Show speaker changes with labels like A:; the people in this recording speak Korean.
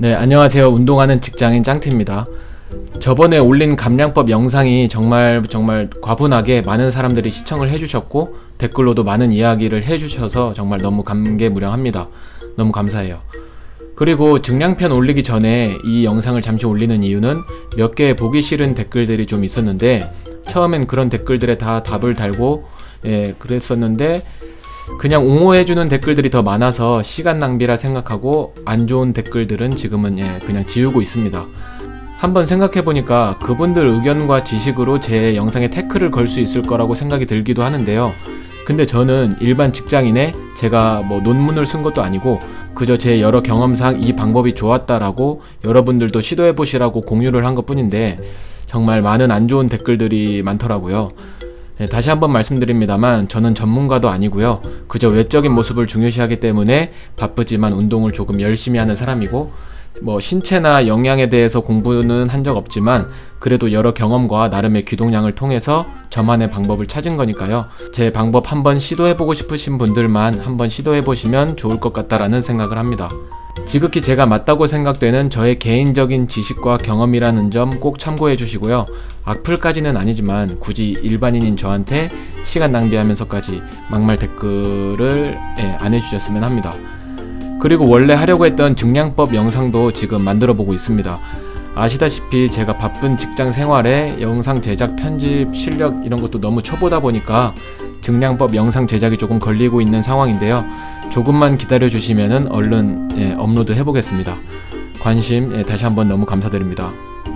A: 네, 안녕하세요. 운동하는 직장인 짱티입니다. 저번에 올린 감량법 영상이 정말 정말 과분하게 많은 사람들이 시청을 해주셨고 댓글로도 많은 이야기를 해주셔서 정말 너무 감개무량합니다. 너무 감사해요. 그리고 증량편 올리기 전에 이 영상을 잠시 올리는 이유는 몇개 보기 싫은 댓글들이 좀 있었는데 처음엔 그런 댓글들에 다 답을 달고 예, 그랬었는데 그냥 옹호해주는 댓글들이 더 많아서 시간 낭비라 생각하고 안 좋은 댓글들은 지금은 예, 그냥 지우고 있습니다. 한번 생각해보니까 그분들 의견과 지식으로 제 영상에 태클을 걸 수 있을 거라고 생각이 들기도 하는데요. 근데 저는 일반 직장인에 제가 뭐 논문을 쓴 것도 아니고 그저 제 여러 경험상 이 방법이 좋았다라고 여러분들도 시도해보시라고 공유를 한 것 뿐인데 정말 많은 안 좋은 댓글들이 많더라고요. 네, 다시 한번 말씀드립니다만 저는 전문가도 아니고요. 그저 외적인 모습을 중요시하기 때문에 바쁘지만 운동을 조금 열심히 하는 사람이고 뭐 신체나 영양에 대해서 공부는 한 적 없지만 그래도 여러 경험과 나름의 기동량을 통해서 저만의 방법을 찾은 거니까요. 제 방법 한번 시도해보고 싶으신 분들만 한번 시도해보시면 좋을 것 같다라는 생각을 합니다. 지극히 제가 맞다고 생각되는 저의 개인적인 지식과 경험이라는 점 꼭 참고해 주시고요. 악플까지는 아니지만 굳이 일반인인 저한테 시간 낭비하면서까지 막말 댓글을 예, 안 해주셨으면 합니다. 그리고 원래 하려고 했던 증량법 영상도 지금 만들어 보고 있습니다. 아시다시피 제가 바쁜 직장 생활에 영상 제작, 편집, 실력 이런 것도 너무 초보다 보니까 증량법 영상 제작이 조금 걸리고 있는 상황인데요. 조금만 기다려 주시면은 얼른 예, 업로드 해보겠습니다. 관심 예, 다시 한번 너무 감사드립니다.